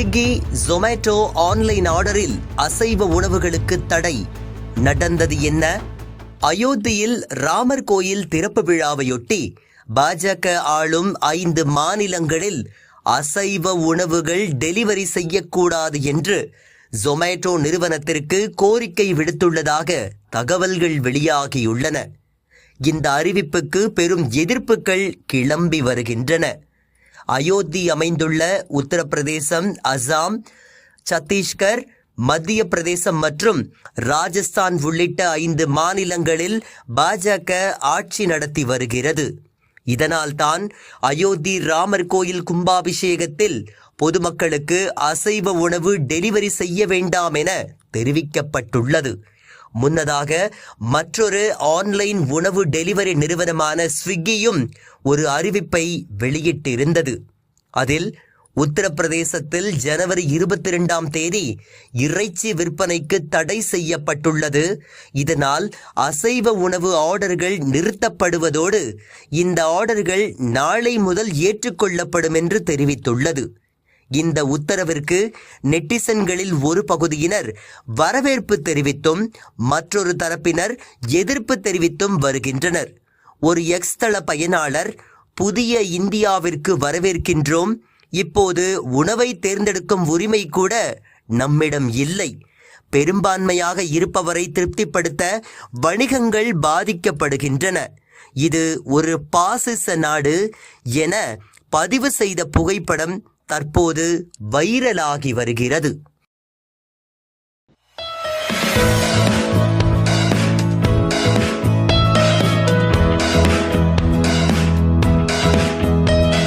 Swiggy Zomato online ஆர்டரில் அசைவ உணவுகளுக்கு தடை. நடந்தது என்ன? அயோத்தியில் ராமர் கோயில் திறப்பு விழாவையொட்டி பாஜக ஆளும் ஐந்து மாநிலங்களில் அசைவ உணவுகள் டெலிவரி செய்யக்கூடாது என்று ஜொமேட்டோ நிறுவனத்திற்கு கோரிக்கை விடுத்துள்ளதாக தகவல்கள் வெளியாகியுள்ளன. இந்த அறிவிப்புக்கு பெரும் எதிர்ப்புகள் கிளம்பி வருகின்றன. அயோத்தி அமைந்துள்ள உத்தரப்பிரதேசம் அசாம் சத்தீஸ்கர் மத்திய பிரதேசம் மற்றும் ராஜஸ்தான் உள்ளிட்ட ஐந்து மாநிலங்களில் பாஜக ஆட்சி நடத்தி வருகிறது. இதனால்தான் அயோத்தி ராமர் கோயில் கும்பாபிஷேகத்தில் பொதுமக்களுக்கு அசைவ உணவு டெலிவரி செய்ய வேண்டாம் என தெரிவிக்கப்பட்டுள்ளது. முன்னதாக மற்றொரு ஆன்லைன் உணவு டெலிவரி நிறுவனமான ஸ்விக்கியும் ஒரு அறிவிப்பை வெளியிட்டிருந்தது. அதில் உத்தரப்பிரதேசத்தில் ஜனவரி இருபத்தி ரெண்டாம் தேதி இறைச்சி விற்பனைக்கு தடை செய்யப்பட்டுள்ளது. இதனால் அசைவ உணவு ஆர்டர்கள் நிறுத்தப்படுவதோடு இந்த ஆர்டர்கள் நாளை முதல் ஏற்றுக்கொள்ளப்படும் என்று தெரிவித்துள்ளது. இந்த உத்தரவிற்கு நெட்டிசன்களில் ஒரு பகுதியினர் வரவேற்பு தெரிவித்தும் மற்றொரு தரப்பினர் எதிர்ப்பு தெரிவித்தும் வருகின்றனர். ஒரு எக்ஸ் தள பயனாளர் புதிய இந்தியாவிற்கு வரவேற்கின்றோம். இப்போது உணவை தேர்ந்தெடுக்கும் உரிமை கூட நம்மிடம் இல்லை. பெரும்பான்மையாக இருப்பவரை திருப்திப்படுத்த வணிகங்கள் பாதிக்கப்படுகின்றன. இது ஒரு பாசிச நாடு என பதிவு செய்த புகைப்படம் தற்போது வைரலாகி வருகிறது.